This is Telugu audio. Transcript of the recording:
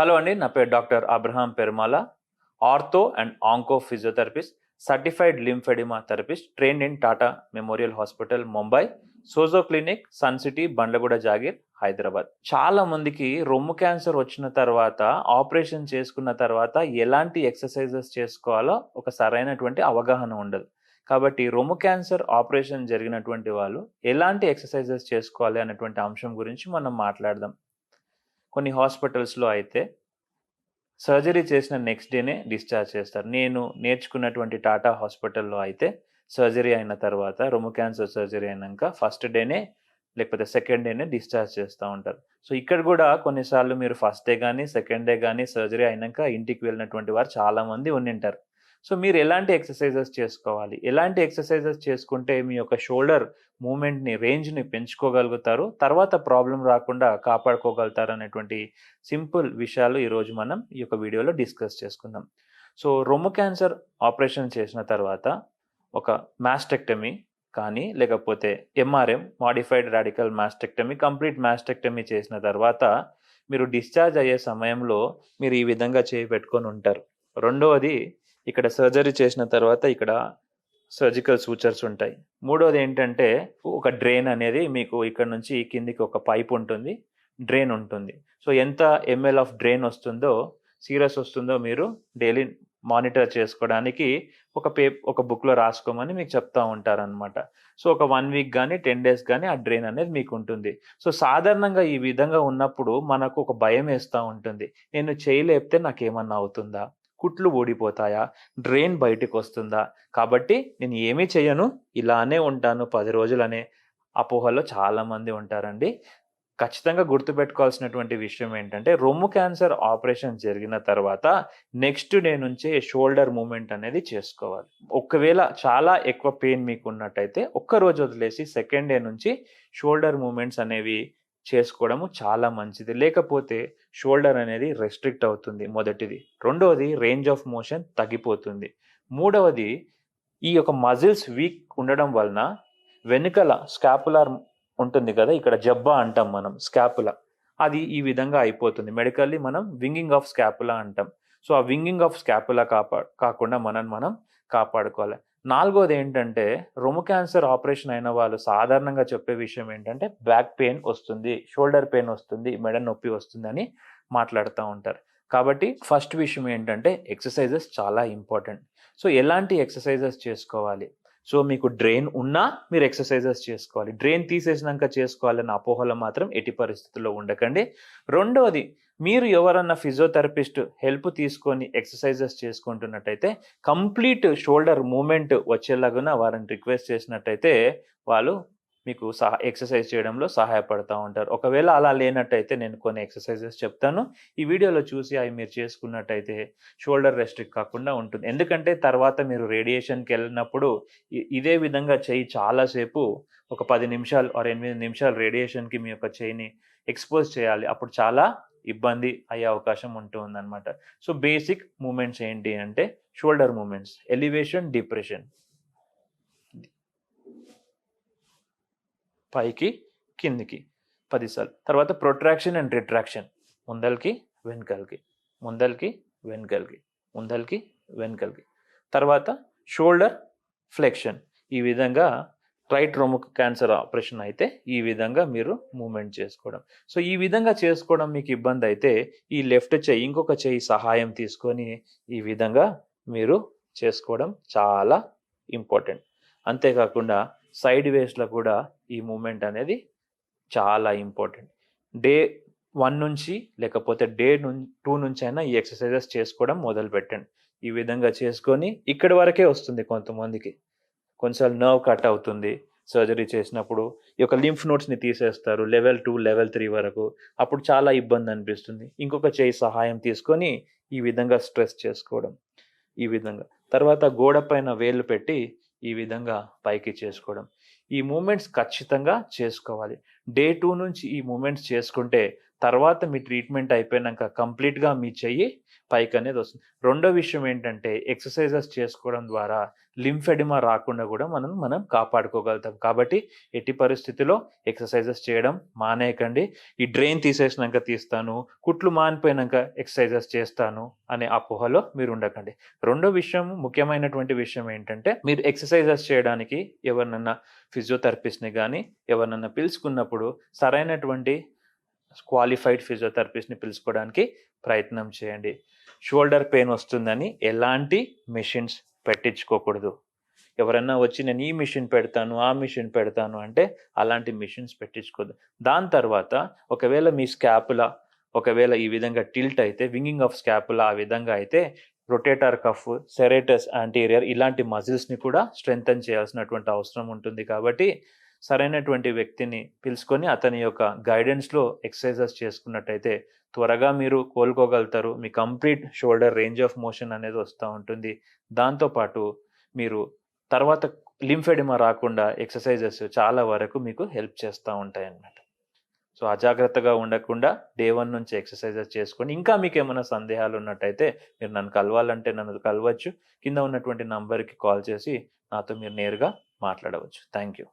హలో అండి నా పేరు doctor Abraham Perumala ortho and onco physiotherapist certified lymphedema therapist trained in Tata memorial hospital Mumbai Sojo clinic sun city Bandlaguda Jagir Hyderabad. చాలా మందికి రొమ్ము క్యాన్సర్ వచ్చిన తర్వాత ఆపరేషన్ చేసుకున్న తర్వాత ఎలాంటి ఎక్సర్సైజెస్ చేసుకోవాలో ఒక సరైనటువంటి అవగాహన ఉండదు. కాబట్టి రొమ్ము క్యాన్సర్ ఆపరేషన్ జరిగినటువంటి వాళ్ళు ఎలాంటి ఎక్సర్సైజెస్ చేసుకోవాలి అనేటువంటి అంశం గురించి మనం మాట్లాడదాం. కొన్ని హాస్పిటల్స్లో అయితే సర్జరీ చేసిన నెక్స్ట్ డేనే డిశ్చార్జ్ చేస్తారు. నేను నేర్చుకున్నటువంటి టాటా హాస్పిటల్లో అయితే సర్జరీ అయిన తర్వాత రొమ్ము క్యాన్సర్ సర్జరీ అయినాక ఫస్ట్ డేనే లేకపోతే సెకండ్ డేనే డిశ్చార్జ్ చేస్తూ ఉంటారు. సో ఇక్కడ కూడా కొన్నిసార్లు మీరు ఫస్ట్ డే కానీ సెకండ్ డే కానీ సర్జరీ అయినాక ఇంటికి వెళ్ళినటువంటి వారు చాలామంది ఉండింటారు. సో మీరు ఎలాంటి ఎక్సర్సైజెస్ చేసుకోవాలి? ఎలాంటి ఎక్సర్సైజెస్ చేసుకుంటే మీ యొక్క షోల్డర్ మూమెంట్ని రేంజ్ని పెంచుకోగలుగుతారు? తర్వాత ప్రాబ్లం రాకుండా కాపాడుకోగలుగుతారు అనేటువంటి సింపుల్ విషయాలు ఈరోజు మనం ఈ యొక్క వీడియోలో డిస్కస్ చేసుకుందాం. సో రొమ్ము క్యాన్సర్ ఆపరేషన్ చేసిన తర్వాత ఒక మాస్టెక్టమీ కానీ లేకపోతే MRM modified radical mastectomy complete mastectomy చేసిన తర్వాత మీరు డిశ్చార్జ్ అయ్యే సమయంలో మీరు ఈ విధంగా చేయి పెట్టుకొని ఉంటారు. రెండవది ఇక్కడ సర్జరీ చేసిన తర్వాత ఇక్కడ సర్జికల్ సూచర్స్ ఉంటాయి. మూడోది ఏంటంటే ఒక డ్రైన్ అనేది మీకు ఇక్కడ నుంచి కిందికి ఒక పైప్ ఉంటుంది డ్రైన్ ఉంటుంది. సో ఎంత ఎంఎల్ ఆఫ్ డ్రైన్ వస్తుందో సీరియస్ వస్తుందో మీరు డైలీ మానిటర్ చేసుకోవడానికి ఒక పే ఒక బుక్లో రాసుకోమని మీకు చెప్తా ఉంటారనమాట సో ఒక వన్ వీక్ కానీ టెన్ డేస్ కానీ ఆ డ్రైన్ అనేది మీకు ఉంటుంది. సో సాధారణంగా ఈ విధంగా ఉన్నప్పుడు మనకు ఒక భయం వేస్తూ ఉంటుంది. నేను చేయలేపితే నాకేమన్నా అవుతుందా? కుట్లు ఊడిపోతాయా? డ్రెయిన్ బయటకు వస్తుందా కాబట్టి నేను ఏమీ చేయను ఇలానే ఉంటాను పది రోజులనే. అపోహలో చాలామంది ఉంటారండి. ఖచ్చితంగా గుర్తుపెట్టుకోవాల్సినటువంటి విషయం ఏంటంటే రొమ్ము క్యాన్సర్ ఆపరేషన్ జరిగిన తర్వాత నెక్స్ట్ డే నుంచే షోల్డర్ మూమెంట్ అనేది చేసుకోవాలి. ఒకవేళ చాలా ఎక్కువ పెయిన్ మీకు ఉన్నట్టయితే ఒక్క రోజు వదిలేసి సెకండ్ డే నుంచి షోల్డర్ మూమెంట్స్ అనేవి చేసుకోవడము చాలా మంచిది. లేకపోతే షోల్డర్ అనేది రెస్ట్రిక్ట్ అవుతుంది మొదటిది. రెండవది రేంజ్ ఆఫ్ మోషన్ తగ్గిపోతుంది. మూడవది ఈ యొక్క మజిల్స్ వీక్ ఉండడం వలన వెనుకల స్కాపులర్ ఉంటుంది కదా ఇక్కడ జబ్బా అంటాం మనం స్కాపులా. అది ఈ విధంగా అయిపోతుంది. మెడికల్లీ మనం వింగింగ్ ఆఫ్ స్కాపులా అంటాం. సో ఆ వింగింగ్ ఆఫ్ స్కాపులా కాపా కాకుండా మనం మనం కాపాడుకోవాలి. నాలుగోది ఏంటంటే రొమ్ము క్యాన్సర్ ఆపరేషన్ అయిన వాళ్ళు సాధారణంగా చెప్పే విషయం ఏంటంటే బ్యాక్ పెయిన్ వస్తుంది షోల్డర్ పెయిన్ వస్తుంది మెడ నొప్పి వస్తుంది అని మాట్లాడుతూ ఉంటారు. కాబట్టి ఫస్ట్ విషయం ఏంటంటే ఎక్సర్సైజెస్ చాలా ఇంపార్టెంట్. సో ఎలాంటి ఎక్సర్సైజెస్ చేసుకోవాలి? సో మీకు డ్రైన్ ఉన్నా మీరు ఎక్సర్సైజెస్ చేసుకోవాలి. డ్రైన్ తీసేసినాక చేసుకోవాలన్న అపోహలో మాత్రం ఎట్టి పరిస్థితుల్లో ఉండకండి. రెండవది మీరు ఎవరన్నా ఫిజియోథెరపిస్ట్ హెల్ప్ తీసుకొని ఎక్సర్సైజెస్ చేసుకుంటున్నట్టయితే కంప్లీట్ షోల్డర్ మూమెంట్ వచ్చేలాగా వారిని రిక్వెస్ట్ చేసినట్టయితే వాళ్ళు మీకు సహా ఎక్సర్సైజ్ చేయడంలో సహాయపడుతూ ఉంటారు. ఒకవేళ అలా లేనట్టయితే నేను కొన్ని ఎక్సర్సైజెస్ చెప్తాను. ఈ వీడియోలో చూసి అవి మీరు చేసుకున్నట్టయితే షోల్డర్ రెస్ట్రిక్ట్ కాకుండా ఉంటుంది. ఎందుకంటే తర్వాత మీరు రేడియేషన్కి వెళ్ళినప్పుడు ఇదే విధంగా చెయ్యి చాలాసేపు ఒక పది నిమిషాలు ఆరు ఎనిమిది నిమిషాలు రేడియేషన్కి మీ యొక్క చెయ్యిని ఎక్స్పోజ్ చేయాలి. అప్పుడు చాలా ఇబ్బంది అయ్యే అవకాశం ఉంటుంది అనమాట సో బేసిక్ మూమెంట్స్ ఏంటి అంటే షోల్డర్ మూమెంట్స్ ఎలివేషన్ డిప్రెషన్. పైకి కిందికి పదిసార్లు. తర్వాత ప్రొట్రాక్షన్ అండ్ రిట్రాక్షన్. ముందలకి వెనకలకి. ముందలకి వెనకలకి. ముందలకి వెనకలకి. తర్వాత షోల్డర్ ఫ్లెక్షన్. ఈ విధంగా రైట్ రొమ్ముకు క్యాన్సర్ ఆపరేషన్ అయితే ఈ విధంగా మీరు మూమెంట్ చేసుకోవడం. సో ఈ విధంగా చేసుకోవడం మీకు ఇబ్బంది అయితే ఈ లెఫ్ట్ చెయ్యి ఇంకొక చెయ్యి సహాయం తీసుకొని ఈ విధంగా మీరు చేసుకోవడం చాలా ఇంపార్టెంట్. అంతేకాకుండా సైడ్ వేస్లో కూడా ఈ మూమెంట్ అనేది చాలా ఇంపార్టెంట్. డే వన్ నుంచి లేకపోతే డే టూ నుంచి అయినా ఈ ఎక్సర్సైజెస్ చేసుకోవడం మొదలు పెట్టండి ఈ విధంగా చేసుకొని ఇక్కడి వరకే వస్తుంది కొంతమందికి. కొన్నిసార్లు నర్వ్ కట్ అవుతుంది సర్జరీ చేసినప్పుడు. ఈ యొక్క లింఫ్ నోట్స్ని తీసేస్తారు లెవెల్ టూ లెవెల్ త్రీ వరకు. అప్పుడు చాలా ఇబ్బంది అనిపిస్తుంది. ఇంకొక చేయి సహాయం తీసుకొని ఈ విధంగా స్ట్రెస్ చేసుకోవడం. ఈ విధంగా. తర్వాత గోడ పైన వేలు పెట్టి ఈ విధంగా పైకి చేసుకోవడం. ఈ మూమెంట్స్ ఖచ్చితంగా చేసుకోవాలి. డే టూ నుంచి ఈ మూమెంట్స్ చేసుకుంటే తర్వాత మీ ట్రీట్మెంట్ అయిపోయినాక కంప్లీట్గా మీ చెయ్యి పైకి అనేది వస్తుంది. రెండో విషయం ఏంటంటే ఎక్సర్సైజెస్ చేసుకోవడం ద్వారా లింఫెడిమా రాకుండా కూడా మనం మనం కాపాడుకోగలుగుతాం. కాబట్టి ఎట్టి పరిస్థితిలో ఎక్సర్సైజెస్ చేయడం మానేయకండి. ఈ డ్రైన్ తీసేసినాక తీస్తాను కుట్లు మానిపోయినాక ఎక్సర్సైజెస్ చేస్తాను అనే అపోహలో మీరు ఉండకండి. రెండో విషయం ముఖ్యమైనటువంటి విషయం ఏంటంటే మీరు ఎక్సర్సైజెస్ చేయడానికి ఎవరినన్నా ఫిజియోథెరపిస్ట్ని కానీ ఎవరినన్నా పిలుచుకున్నప్పుడు సరైనటువంటి క్వాలిఫైడ్ ఫిజియోథెరపిస్ట్ని పిలుచుకోవడానికి ప్రయత్నం చేయండి. షోల్డర్ పెయిన్ వస్తుందని ఎలాంటి మెషిన్స్ పెట్టించుకోకూడదు. ఎవరైనా వచ్చి నేను ఈ మిషన్ పెడతాను ఆ మిషన్ పెడతాను అంటే అలాంటి మిషన్స్ పెట్టించుకోదు దాని తర్వాత ఒకవేళ మీ స్కాపులా ఒకవేళ ఈ విధంగా టిల్ట్ అయితే వింగింగ్ ఆఫ్ స్కాపులా ఆ విధంగా అయితే రొటేటర్ కఫ్ సెరేటస్ యాంటీరియర్ ఇలాంటి మజిల్స్ని కూడా స్ట్రెంగ్తన్ చేయాల్సినటువంటి అవసరం ఉంటుంది కాబట్టి సరైనటువంటి వ్యక్తిని పిలుచుకొని అతని యొక్క గైడెన్స్లో ఎక్సర్సైజెస్ చేసుకున్నట్టయితే త్వరగా మీరు కోలుకోగలుగుతారు. మీ complete shoulder range of motion అనేది వస్తూ ఉంటుంది. దాంతోపాటు మీరు తర్వాత లింఫెడిమా రాకుండా ఎక్సర్సైజెస్ చాలా వరకు మీకు హెల్ప్ చేస్తూ ఉంటాయి అన్నమాట సో అజాగ్రత్తగా ఉండకుండా డే వన్ నుంచి ఎక్సర్సైజెస్ చేసుకొని ఇంకా మీకు ఏమైనా సందేహాలు ఉన్నట్టయితే మీరు నన్ను కలవాలంటే నన్ను కలవచ్చు. కింద ఉన్నటువంటి నంబర్కి కాల్ చేసి నాతో మీరు నేరుగా మాట్లాడవచ్చు. Thank you